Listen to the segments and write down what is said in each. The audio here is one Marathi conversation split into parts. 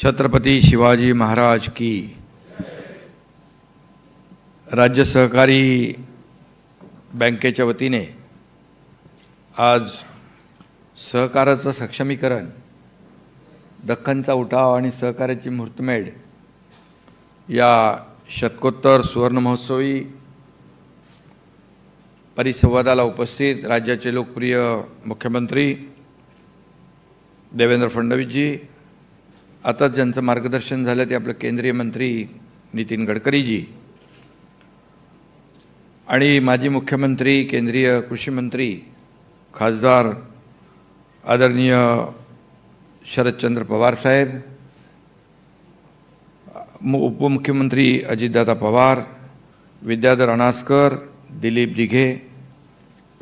छत्रपती शिवाजी महाराज की राज्य सहकारी बँकेच्या वतीने आज सहकाराचं सक्षमीकरण दख्खनचा उठाव आणि सहकार्याची मुहूर्तमेढ या शतकोत्तर सुवर्णमहोत्सवी परिसंवादाला उपस्थित राज्याचे लोकप्रिय मुख्यमंत्री देवेंद्र फडणवीसजी आता ज्यांचं मार्गदर्शन झालं ते आपलं केंद्रीय मंत्री नितीन गडकरीजी. आणि माजी मुख्यमंत्री केंद्रीय कृषी मंत्री खासदार आदरणीय शरदचंद्र पवार साहेब मु- उपमुख्यमंत्री अजितदादा पवार विद्याधर अनासकर दिलीप दिघे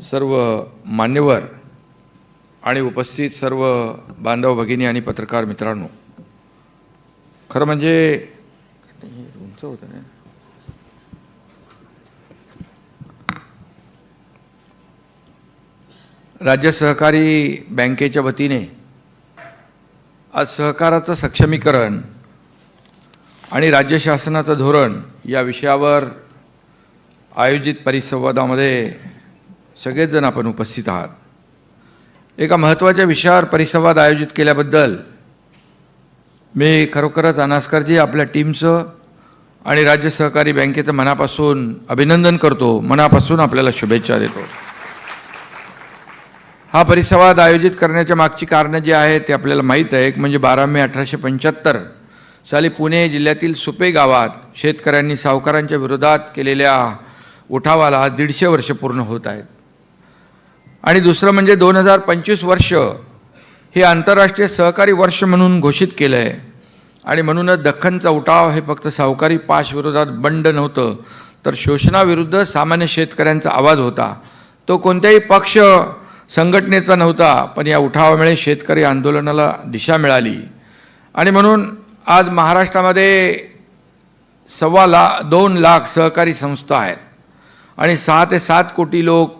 सर्व मान्यवर आणि उपस्थित सर्व बांधव भगिनी आणि पत्रकार मित्रांनो. खरं म्हणजे हे उंच होतं ना राज्य सहकारी बँकेच्या वतीने आज सहकाराचं सक्षमीकरण आणि राज्य शासनाचं धोरण या विषयावर आयोजित परिसंवादामध्ये सगळेच जण आपण उपस्थित आहात. एका महत्त्वाच्या विषयावर परिसंवाद आयोजित केल्याबद्दल मी खरोखरच अनास्करजी आपल्या टीमचं आणि राज्य सहकारी बँकेचं मनापासून अभिनंदन करतो. मनापासून आपल्याला शुभेच्छा देतो. हा परिसंवाद आयोजित करण्याच्या मागची कारणं जी आहेत ते आपल्याला माहीत आहे. एक म्हणजे बारा मे अठराशे पंच्याहत्तर साली पुणे जिल्ह्यातील सुपे गावात शेतकऱ्यांनी सावकारांच्या विरोधात केलेल्या उठावाला दीडशे वर्ष पूर्ण होत आहेत. आणि दुसरं म्हणजे दोन हजार पंचवीस वर्ष हे आंतरराष्ट्रीय सहकारी वर्ष म्हणून घोषित केलं आहे आणि म्हणूनच दख्खनचा उठाव हे फक्त सावकारी पाशविरोधात बंड नव्हतं तर शोषणाविरुद्ध सामान्य शेतकऱ्यांचा आवाज होता. तो कोणत्याही पक्ष संघटनेचा नव्हता पण या उठावामुळे शेतकरी आंदोलनाला दिशा मिळाली. आणि म्हणून आज महाराष्ट्रामध्ये सव्वा ला दोन लाख सहकारी संस्था आहेत आणि सहा ते सात कोटी लोक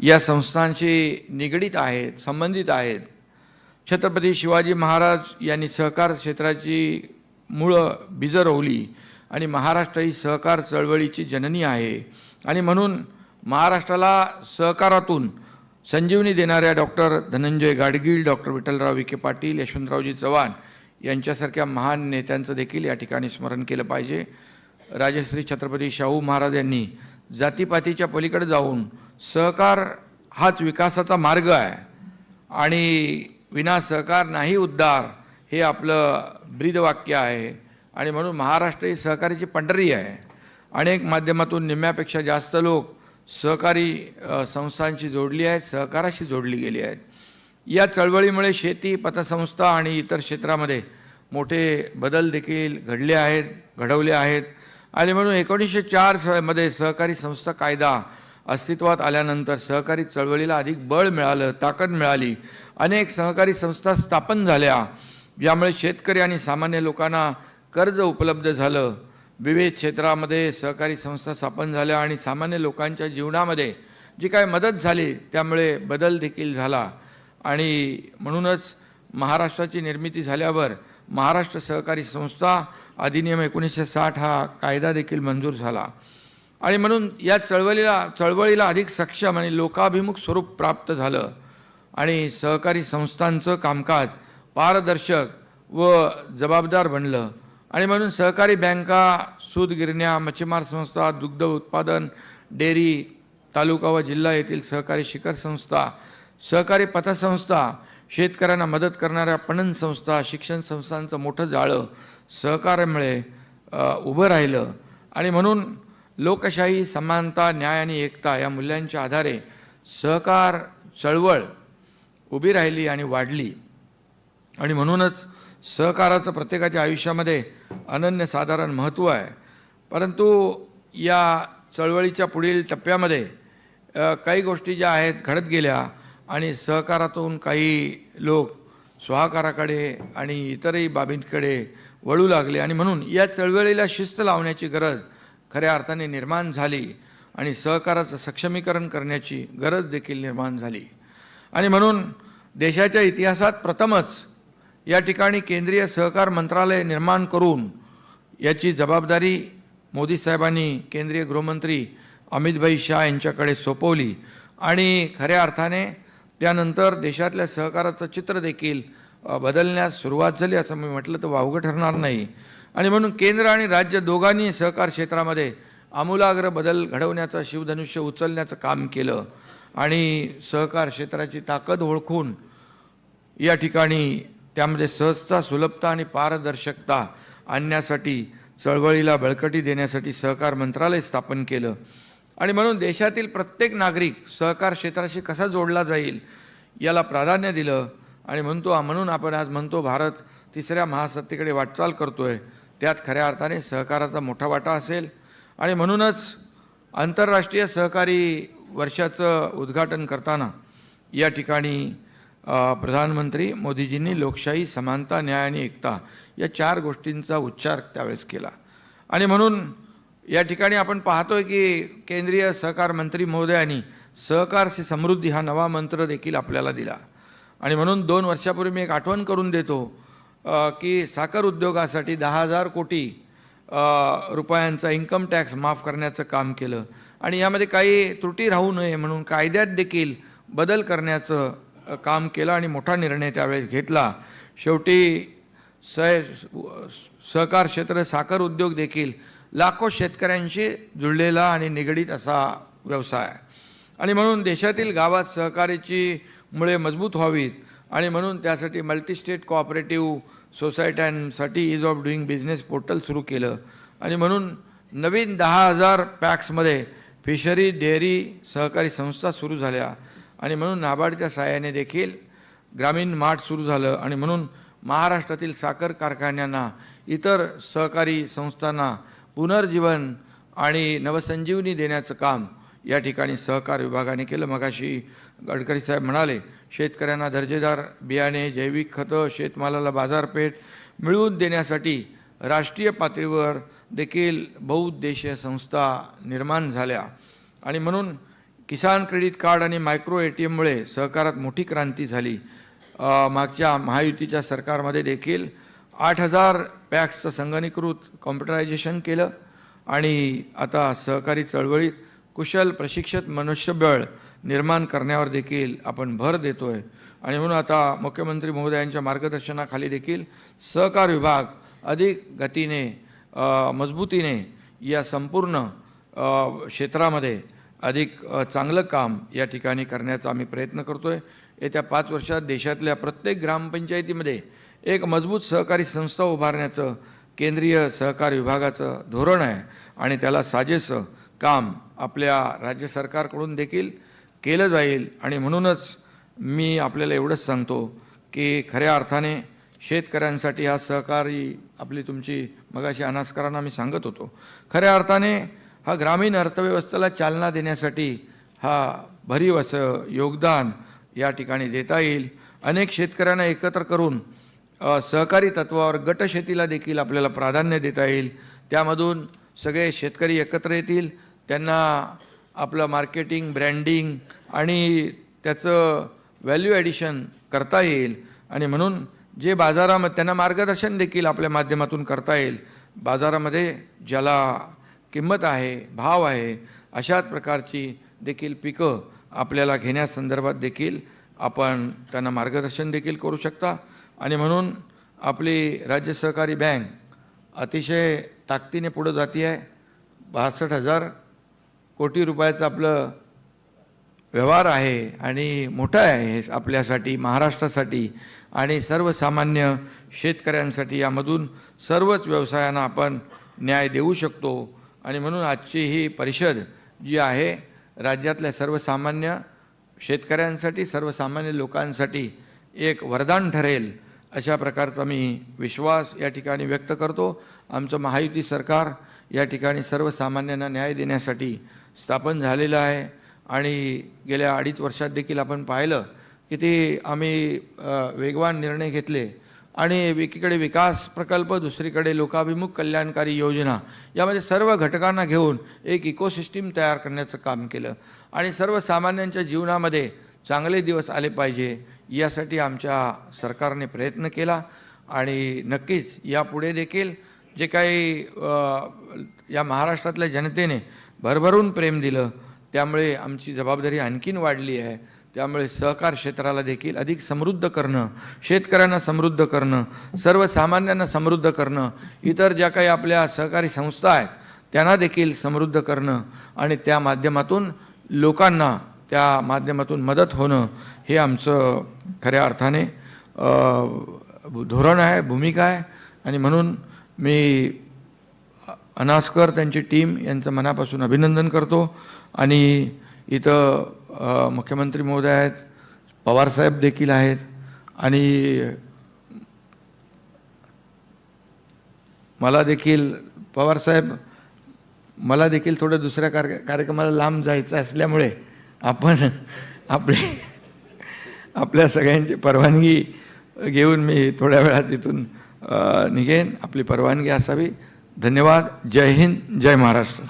या संस्थांशी निगडीत आहेत संबंधित आहेत. छत्रपती शिवाजी महाराज यांनी सहकार क्षेत्राची मुळं बीजं रोवली आणि महाराष्ट्र ही सहकार चळवळीची जननी आहे. आणि म्हणून महाराष्ट्राला सहकारातून संजीवनी देणाऱ्या डॉक्टर धनंजय गाडगीळ डॉक्टर विठ्ठलराव विखे पाटील यशवंतरावजी चव्हाण यांच्यासारख्या महान नेत्यांचं देखील या ठिकाणी स्मरण केलं पाहिजे. राजश्री छत्रपती शाहू महाराज यांनी जातीपातीच्या पलीकडे जाऊन सहकार हाच विकासाचा मार्ग आहे. आणि विना सहकार नाही उद्धार हे आपलं ब्रीदवाक्य आहे. आणि म्हणून महाराष्ट्र ही सहकारीची पंढरी आहे. अनेक माध्यमातून निम्म्यापेक्षा जास्त लोक सहकारी संस्थांशी जोडली आहेत सहकाराशी जोडली गेली आहेत. या चळवळीमुळे शेती पतसंस्था आणि इतर क्षेत्रामध्ये मोठे बदल देखील घडले आहेत घडवले आहेत. आणि म्हणून एकोणीसशे चार स- मध्ये सहकारी संस्था कायदा अस्तित्वात आल्यानंतर सहकारी चळवळीला अधिक बळ मिळालं ताकद मिळाली. अनेक सहकारी संस्था स्थापन झाल्या. यामुळे शेतकरी आणि सामान्य लोकांना कर्ज उपलब्ध झालं. विविध क्षेत्रामध्ये सहकारी संस्था स्थापन झाल्या आणि सामान्य लोकांच्या जीवनामध्ये जी काय मदत झाली त्यामुळे बदल देखील झाला. आणि म्हणूनच महाराष्ट्राची निर्मिती झाल्यावर महाराष्ट्र सहकारी संस्था अधिनियम एकोणीसशे साठ हा कायदा देखील मंजूर झाला. आणि म्हणून या चळवळीला चळवळीला अधिक सक्षम आणि लोकाभिमुख स्वरूप प्राप्त झालं. आणि सहकारी संस्थांचं कामकाज पारदर्शक व जबाबदार बनलं. आणि म्हणून सहकारी बँका सूत गिरण्या मच्छीमार संस्था दुग्ध उत्पादन डेअरी तालुका व जिल्हा येथील सहकारी शिखर संस्था सहकारी पतसंस्था शेतकऱ्यांना मदत करणाऱ्या पणन संस्था शिक्षण संस्थांचं मोठं जाळं सहकार्यामुळे उभं राहिलं. आणि म्हणून लोकशाही समानता न्याय आणि एकता या मूल्यांच्या आधारे सहकार चळवळ उभी राहिली आणि वाढली. आणि म्हणूनच सहकाराचं प्रत्येकाच्या आयुष्यामध्ये अनन्यसाधारण महत्त्व आहे. परंतु या चळवळीच्या पुढील टप्प्यामध्ये काही गोष्टी ज्या आहेत घडत गेल्या आणि सहकारातून काही लोक स्वाहाकाराकडे आणि इतरही बाबींकडे वळू लागले आणि म्हणून या चळवळीला शिस्त लावण्याची गरज खऱ्या अर्थाने निर्माण झाली आणि सहकाराचं सक्षमीकरण करण्याची गरज देखील निर्माण झाली. आणि म्हणून देशाच्या इतिहासात प्रथमच या ठिकाणी केंद्रीय सहकार मंत्रालय निर्माण करून याची जबाबदारी मोदी साहेबांनी केंद्रीय गृहमंत्री अमितभाई शाह यांच्याकडे सोपवली. आणि खऱ्या अर्थाने त्यानंतर देशातल्या सहकाराचं चित्र देखील बदलण्यास सुरुवात झाली असं मी म्हटलं तर वावगं ठरणार नाही. आणि म्हणून केंद्र आणि राज्य दोघांनी सहकार क्षेत्रामध्ये आमूलाग्र बदल घडवण्याचं शिवधनुष्य उचलण्याचं काम केलं. आणि सहकार क्षेत्राची ताकद ओळखून या ठिकाणी त्यामध्ये सहजता सुलभता आणि पारदर्शकता आणण्यासाठी चळवळीला बळकटी देण्यासाठी सहकार मंत्रालय स्थापन केलं. आणि म्हणून देशातील प्रत्येक नागरिक सहकार क्षेत्राशी कसा जोडला जाईल याला प्राधान्य दिलं. आणि म्हणतो म्हणून आपण आज म्हणतो भारत तिसऱ्या महासत्तेकडे वाटचाल करतो आहे त्यात खऱ्या अर्थाने सहकाराचा मोठा वाटा असेल. आणि म्हणूनच आंतरराष्ट्रीय सहकारी वर्षाचं उद्घाटन करताना या ठिकाणी प्रधानमंत्री मोदीजींनी लोकशाही समानता न्याय आणि एकता या चार गोष्टींचा उच्चार त्यावेळेस केला. आणि म्हणून या ठिकाणी आपण पाहतोय की केंद्रीय सहकार मंत्री महोदयांनी सहकार समृद्धी हा नवा मंत्र देखील आपल्याला दिला. आणि म्हणून दोन वर्षापूर्वी मी एक आठवण करून देतो की साखर उद्योगासाठी दहा हजार कोटी रुपयांचा इन्कम टॅक्स माफ करण्याचं काम केलं. आणि यामध्ये काही त्रुटी राहू नये म्हणून कायद्यात देखील बदल करण्याचं काम केलं आणि मोठा निर्णय त्यावेळेस घेतला. शेवटी सह सहकार क्षेत्र साखर उद्योग देखील लाखो शेतकऱ्यांशी जुळलेला आणि निगडीत असा व्यवसाय आहे. आणि म्हणून देशातील गावात सहकारीची मुळे मजबूत व्हावीत आणि म्हणून त्यासाठी multistate cooperative सोसायट्यांसाठी ease of doing business portal सुरू केलं. आणि म्हणून नवीन दहा हजार पॅक्समध्ये फिशरी डेअरी सहकारी संस्था सुरू झाल्या आणि म्हणून नाबार्डच्या सहाय्याने देखील ग्रामीण माठ सुरू झालं आणि म्हणून महाराष्ट्रातील साखर कारखान्यांना इतर सहकारी संस्थांना पुनर्जीवन आणि नवसंजीवनी देण्याचं काम या ठिकाणी सहकार विभागाने केलं. मगाशी गडकरी साहेब म्हणाले शेतकऱ्यांना दर्जेदार बियाणे जैविक खतं शेतमालाला बाजारपेठ मिळवून देण्यासाठी राष्ट्रीय पातळीवर देखील बहुउद्देशीय संस्था निर्माण झाल्या. आणि म्हणून किसान क्रेडिट कार्ड आणि मायक्रो ए टी एममुळे सहकारात मोठी क्रांती झाली. मागच्या महायुतीच्या सरकारमध्ये देखील आठ हजार पॅक्सचं संगणीकृत कॉम्प्युटरायझेशन केलं आणि आता सहकारी चळवळीत कुशल प्रशिक्षित मनुष्यबळ निर्माण करण्यावर देखील आपण भर देतो आहे आणि म्हणून आता मुख्यमंत्री महोदयांच्या मार्गदर्शनाखाली देखील सहकार विभाग अधिक गतीने मजबूतीने या संपूर्ण क्षेत्रामध्ये अधिक चांगलं काम या ठिकाणी करण्याचा आम्ही प्रयत्न करतो आहे येत्या पाच वर्षात देशातल्या प्रत्येक ग्रामपंचायतीमध्ये एक मजबूत सहकारी संस्था उभारण्याचं केंद्रीय सहकार विभागाचं धोरण आहे आणि त्याला साजेसं काम आपल्या राज्य सरकारकडून देखील केलं जाईल आणि म्हणूनच मी आपल्याला एवढंच सांगतो की खऱ्या अर्थाने शेतकऱ्यांसाठी हा सहकारी आपली तुमची मगाशी अनास्कारांना मी सांगत होतो. खऱ्या अर्थाने हा ग्रामीण अर्थव्यवस्थेला चालना देण्यासाठी हा भरीव असं योगदान या ठिकाणी देता येईल. अनेक शेतकऱ्यांना एकत्र करून सहकारी तत्वावर गटशेतीला देखील आपल्याला प्राधान्य देता येईल. त्यामधून सगळे शेतकरी एकत्र येतील. त्यांना आपलं मार्केटिंग ब्रँडिंग आणि त्याचं व्हॅल्यू ॲडिशन करता येईल. आणि म्हणून जे बाजारामध्ये त्यांना मार्गदर्शन देखील आपल्या माध्यमातून करता येईल बाजारामध्ये ज्याला किंमत आहे भाव आहे अशाच प्रकारची देखील पिकं आपल्याला घेण्यासंदर्भात देखील आपण त्यांना मार्गदर्शन देखील करू शकता. आणि म्हणून आपली राज्य सहकारी बँक अतिशय ताकदीने पुढं जाती आहे. बासष्ट हजार कोटी रुपयाचं आपलं व्यवहार आहे आणि मोठं आहे आपल्यासाठी महाराष्ट्रासाठी आणि सर्वसामान्य शेतकऱ्यांसाठी यामधून सर्वच व्यवसायांना आपण न्याय देऊ शकतो. आणि म्हणून आजची ही परिषद जी आहे राज्यातल्या सर्वसामान्य शेतकऱ्यांसाठी सर्वसामान्य लोकांसाठी एक वरदान ठरेल अशा प्रकारचा मी विश्वास या ठिकाणी व्यक्त करतो. आमचं महायुती सरकार या ठिकाणी सर्वसामान्यांना न्याय देण्यासाठी स्थापन झालेलं आहे. आणि गेल्या अडीच वर्षात देखील आपण पाहिलं की ते आम्ही वेगवान निर्णय घेतले. आणि एकीकडे विकास प्रकल्प दुसरीकडे लोकाभिमुख कल्याणकारी योजना. यामध्ये सर्व घटकांना घेऊन एक इकोसिस्टीम तयार करण्याचं काम केलं. आणि सर्वसामान्यांच्या जीवनामध्ये चांगले दिवस आले पाहिजे यासाठी आमच्या सरकारने प्रयत्न केला. आणि नक्कीच यापुढे देखील जे काही या महाराष्ट्रातल्या जनतेने भरभरून प्रेम दिलं त्यामुळे आमची जबाबदारी आणखीन वाढली आहे. त्यामुळे सहकार क्षेत्राला देखील अधिक समृद्ध करणं शेतकऱ्यांना समृद्ध करणं सर्वसामान्यांना समृद्ध करणं इतर ज्या काही आपल्या सहकारी संस्था आहेत त्यांना देखील समृद्ध करणं आणि त्या माध्यमातून लोकांना त्या माध्यमातून मदत होणं हे आमचं खऱ्या अर्थाने धोरण आहे भूमिका आहे. आणि म्हणून मी अनास्कर त्यांची टीम यांचं मनापासून अभिनंदन करतो. आणि इथं मुख्यमंत्री महोदय आहेत पवारसाहेब देखील आहेत आणि मला देखील पवारसाहेब मला देखील थोडं दुसऱ्या कार्य कार्यक्रमाला लांब जायचं असल्यामुळे आपण आपले आपल्या सगळ्यांची परवानगी घेऊन मी थोड्या वेळात इथून निघेन. आपली परवानगी असावी. धन्यवाद. जय हिंद. जय महाराष्ट्र.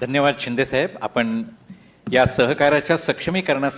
धन्यवाद शिंदे साहेब. आपण या सहकाराच्या सक्षमीकरणासाठी